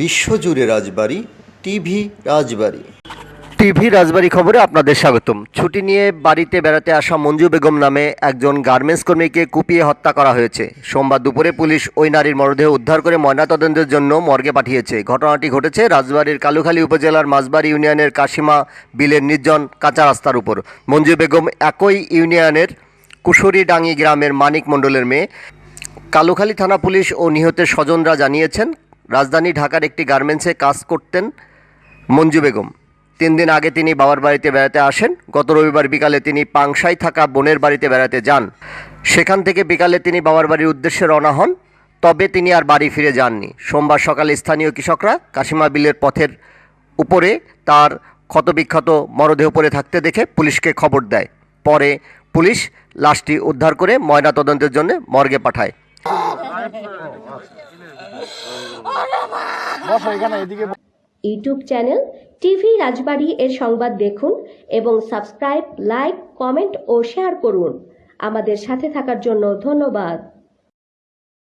বিশ্বজুড়ে রাজবাড়ি, টিভি রাজবাড়ি। টিভি রাজবাড়ি খবরে আপনাদের স্বাগতম। ছুটি নিয়ে বাড়িতে বেড়াতে আসা মঞ্জু বেগম নামে একজন গার্মেন্টস কর্মীকে কুপিয়ে হত্যা করা হয়েছে। সোমবার দুপুরে পুলিশ ওই নারীর মরদেহ উদ্ধার করে ময়নাতদন্তের জন্য মর্গে পাঠিয়েছে। ঘটনাটি ঘটেছে রাজবাড়ির কালুখালী উপজেলার মাঝবাড়ি ইউনিয়নের কাশিমা বিলের নির্জন কাঁচা রাস্তার উপর। মঞ্জু বেগম একই ইউনিয়নের কুশরীডাঙ্গি গ্রামের মানিক মণ্ডলের মেয়ে। কালুখালী থানা পুলিশ ও নিহতের স্বজনরা জানিয়েছেন রাজধানী ঢাকার একটি গার্মেন্টসে কাজ করতেন মঞ্জু বেগম। তিন দিন আগে তিনি বাবার বাড়িতে বেড়াতে আসেন। গত রবিবার বিকালে তিনি পাংশায় থাকা বোনের বাড়িতে বেড়াতে যান। সেখান থেকে বিকালে তিনি বাবার বাড়ির উদ্দেশ্যে রওনা হন। তবে তিনি আর বাড়ি ফিরে যাননি। সোমবার সকালে স্থানীয় কৃষকরা কাশিমা বিলের পথের উপরে তার ক্ষতবিক্ষত মরদেহ পড়ে থাকতে দেখে পুলিশকে খবর দেয়। পরে পুলিশ লাশটি উদ্ধার করে ময়নাতদন্তের জন্য মর্গে পাঠায়। ইউটিউব চ্যানেল টিভি রাজবাড়ি এর সংবাদ দেখুন এবং সাবস্ক্রাইব, লাইক, কমেন্ট ও শেয়ার করুন। আমাদের সাথে থাকার জন্য ধন্যবাদ।